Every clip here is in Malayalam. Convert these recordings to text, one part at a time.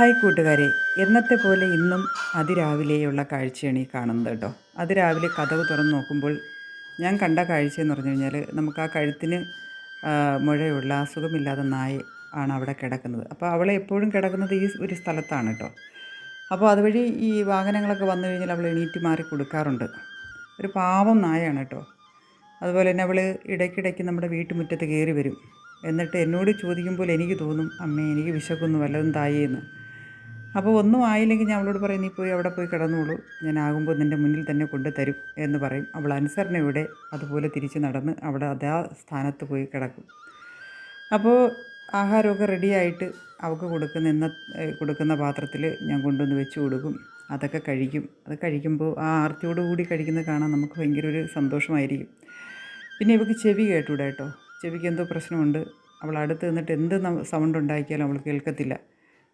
ഹായ് കൂട്ടുകാരെ എന്നത്തെ പോലെ ഇന്നും അതിരാവിലെയുള്ള കാഴ്ചയാണ് ഈ കാണുന്നത് കേട്ടോ. അതിരാവിലെ കഥവ് തുറന്ന് നോക്കുമ്പോൾ ഞാൻ കണ്ട കാഴ്ച എന്ന് പറഞ്ഞു കഴിഞ്ഞാൽ നമുക്ക് ആ കഴുത്തിന് മുഴയുള്ള അസുഖമില്ലാത്ത നായ ആണ് അവിടെ കിടക്കുന്നത്. അപ്പോൾ അവളെ എപ്പോഴും കിടക്കുന്നത് ഈ ഒരു സ്ഥലത്താണ് കേട്ടോ. അപ്പോൾ അതുവഴി ഈ വാഹനങ്ങളൊക്കെ വന്നു കഴിഞ്ഞാൽ അവൾ എണീറ്റ് മാറി കൊടുക്കാറുണ്ട്. ഒരു പാവം നായയാണ് കേട്ടോ. അതുപോലെ തന്നെ അവൾ ഇടയ്ക്കിടയ്ക്ക് നമ്മുടെ വീട്ടുമുറ്റത്ത് കയറി വരും. എന്നിട്ട് എന്നോട് ചോദിക്കുമ്പോൾ എനിക്ക് തോന്നും അമ്മേ എനിക്ക് വിശക്കുന്നു വല്ലതും തായേന്ന്. അപ്പോൾ ഒന്നും ആയില്ലെങ്കിൽ ഞാൻ അവളോട് പറയും നീ പോയി അവിടെ പോയി കിടന്നോളൂ. ഞാൻ ആകുമ്പോൾ നിന്റെ മുന്നിൽ തന്നെ കൊണ്ടു തരും എന്ന് പറയും. അവൾ അനുസരണയോടെ അതുപോലെ തിരിച്ച് നടന്ന് അവിടെ അതേ സ്ഥാനത്ത് പോയി കിടക്കും. അപ്പോൾ ആഹാരമൊക്കെ റെഡിയായിട്ട് അവൾക്ക് കൊടുക്കുന്ന എന്ന കൊടുക്കുന്ന പാത്രത്തിൽ ഞാൻ കൊണ്ടുവന്ന് വെച്ച് കൊടുക്കും. അതൊക്കെ കഴിക്കും. അത് കഴിക്കുമ്പോൾ ആ ആർത്തിയോട് കൂടി കഴിക്കുന്നത് കാണാൻ നമുക്ക് ഭയങ്കര ഒരു സന്തോഷമായിരിക്കും. പിന്നെ ഇവൾക്ക് ചെവി കേട്ടൂടാ കേട്ടോ. ചെവിക്ക് എന്തോ പ്രശ്നമുണ്ട്. അവൾ അടുത്ത് നിന്നിട്ട് എന്ത് സൗണ്ട് ഉണ്ടാക്കിയാലും അവൾ കേൾക്കത്തില്ല.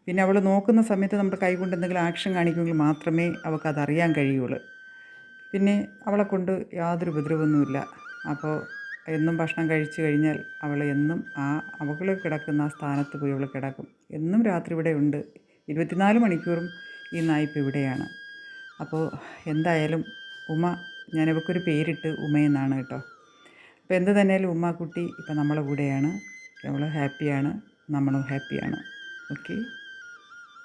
പിന്നെ അവൾ നോക്കുന്ന സമയത്ത് നമ്മുടെ കൈകൊണ്ട് എന്തെങ്കിലും ആക്ഷൻ കാണിക്കുമെങ്കിൽ മാത്രമേ അവൾക്ക് അതറിയാൻ കഴിയുള്ളൂ. പിന്നെ അവളെ കൊണ്ട് യാതൊരു ഉപദ്രവമൊന്നുമില്ല അപ്പോൾ എന്നും ഭക്ഷണം കഴിച്ചു കഴിഞ്ഞാൽ അവൾ എന്നും ആ അവകൾ കിടക്കുന്ന ആ സ്ഥാനത്ത് പോയി അവൾ കിടക്കും. എന്നും രാത്രി ഇവിടെ ഉണ്ട്. ഇരുപത്തിനാല് മണിക്കൂറും ഈ നായ്പ് ഇവിടെയാണ്. അപ്പോൾ എന്തായാലും ഉമ ഞാൻ ഇവക്കൊരു പേരിട്ട് ഉമയെന്നാണ് കേട്ടോ. അപ്പോൾ എന്ത് തന്നെയാലും ഉമ്മാക്കുട്ടി ഇപ്പം നമ്മളെ കൂടെയാണ്. അവൾ ഹാപ്പിയാണ്. നമ്മളും ഹാപ്പിയാണ്. ഓക്കെ.